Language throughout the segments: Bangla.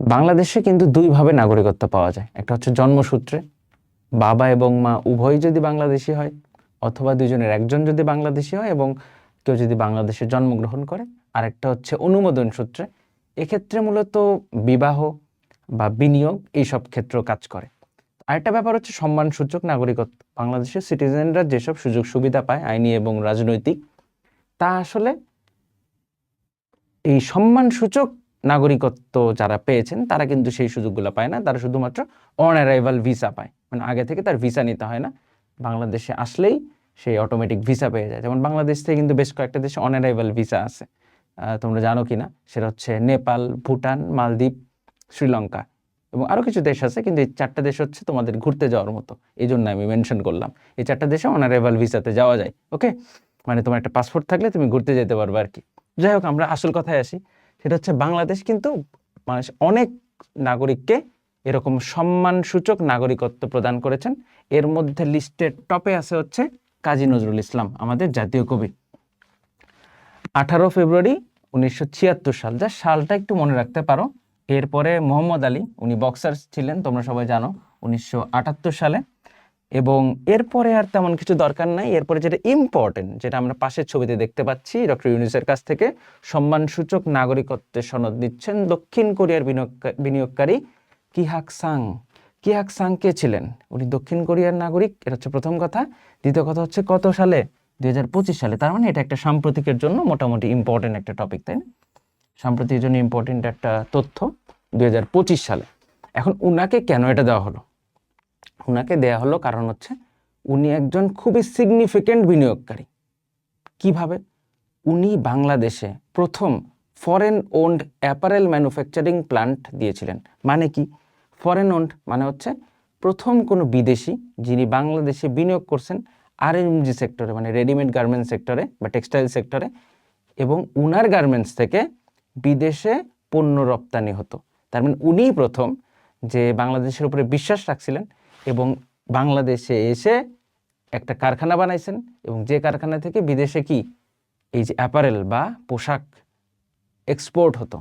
বাংলাদেশে কিন্তু দুইভাবে নাগরিকত্ব পাওয়া যায়। একটা হচ্ছে জন্মসূত্রে, বাবা এবং মা উভয় যদি বাংলাদেশি হয়, অথবা দুজনের একজন যদি বাংলাদেশি হয় এবং কেউ যদি বাংলাদেশে জন্মগ্রহণ করে, আরেকটা হচ্ছে অনুমোদন সূত্রে। এক্ষেত্রে মূলত বিবাহ বা বিনিয়োগ এইসব ক্ষেত্রেও কাজ করে। আরেকটা ব্যাপার হচ্ছে সম্মানসূচক নাগরিকত্ব। বাংলাদেশের সিটিজেনরা যেসব সুযোগ সুবিধা পায়, আইনি এবং রাজনৈতিক, তা আসলে এই সম্মানসূচক নাগরিকত্ব যারা পেয়েছেন, তারা কিন্তু সেই সুযোগগুলো পায় না। তারা শুধুমাত্র অন অ্যারাইভাল ভিসা পায়। মানে আগে থেকে তার ভিসা নিতে হয় না। বাংলাদেশে আসলেই সেই অটোমেটিক ভিসা পেয়ে যায়। যেমন বাংলাদেশ থেকে কিন্তু বেশ কয়েকটা দেশে অন অ্যারাইভাল ভিসা আছে। তোমরা জানো কি না সেটা হচ্ছে নেপাল, ভুটান, মালদ্বীপ, শ্রীলঙ্কা এবং আরও কিছু দেশ আছে। কিন্তু এই চারটা দেশ হচ্ছে তোমাদের ঘুরতে যাওয়ার মতো। এই জন্য আমি মেনশন করলাম। এই চারটা দেশে অন অ্যারাইভাল ভিসাতে যাওয়া যায় ওকে মানে তোমার একটা পাসপোর্ট থাকলে তুমি ঘুরতে যেতে পারবে আর কি। যাই হোক, আমরা আসল কথায় আসি। সেটা হচ্ছে বাংলাদেশ কিন্তু মানুষ অনেক নাগরিককে এরকম সম্মানসূচক নাগরিকত্ব প্রদান করেছেন। এর মধ্যে লিস্টের টপে আছে হচ্ছে কাজী নজরুল ইসলাম, আমাদের জাতীয় কবি। আঠারো ফেব্রুয়ারি উনিশশো ছিয়াত্তর সাল, যা সালটা একটু মনে রাখতে পারো। এরপরে মোহাম্মদ আলী, উনি বক্সার ছিলেন, তোমরা সবাই জানো, উনিশশো আটাত্তর সালে। এবং এরপরে আর তেমন কিছু দরকার নাই। এরপরে যেটা ইম্পর্টেন্ট যেটা আমরা পাশের ছবিতে দেখতে পাচ্ছি, ডক্টর ইউনুসের কাছ থেকে সম্মানসূচক নাগরিকত্বের সনদ দিচ্ছেন দক্ষিণ কোরিয়ার বিনিয়োগ- বিনিয়োগকারী কিহাক সাং। কিহাক সাং কে ছিলেন? উনি দক্ষিণ কোরিয়ার নাগরিক, এটা হচ্ছে প্রথম কথা। দ্বিতীয় কথা হচ্ছে কত সালে? দুই হাজার পঁচিশ সালে। তার মানে এটা একটা সাম্প্রতিকের জন্য মোটামুটি ইম্পর্টেন্ট একটা টপিক তাই না? সাম্প্রতিকের জন্য ইম্পর্টেন্ট একটা তথ্য, দুই হাজার পঁচিশ সালে। এখন উনাকে কেন এটা দেওয়া হলো? উনাকে দেয়া হলো কারণ হচ্ছে উনি একজন খুবই সিগনিফিক্যান্ট বিনিয়োগকারী। কীভাবে? উনি বাংলাদেশে প্রথম foreign owned apparel manufacturing plant দিয়েছিলেন। মানে কি? ফরেন ওন্ড মানে হচ্ছে প্রথম কোনো বিদেশি যিনি বাংলাদেশে বিনিয়োগ করছেন আর আরএমজি সেক্টরে মানে রেডিমেড গার্মেন্টস সেক্টরে বা টেক্সটাইল সেক্টরে এবং উনার গার্মেন্টস থেকে বিদেশে পণ্য রপ্তানি হতো। তার মানে উনিই প্রথম যে বাংলাদেশের উপরে বিশ্বাস রাখছিলেন এবং বাংলাদেশে এসে একটা কারখানা বানাইছেন এবং যে কারখানা থেকে বিদেশে কি এই যে অ্যাপারেল বা পোশাক এক্সপোর্ট হতো,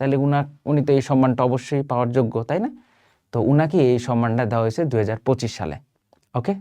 তাহলে উনা, উনি তো এই সম্মানটা অবশ্যই পাওয়ার যোগ্য, তাই না? তো উনাকে এই সম্মানটা দেওয়া হয়েছে দু হাজার পঁচিশ সালে ওকে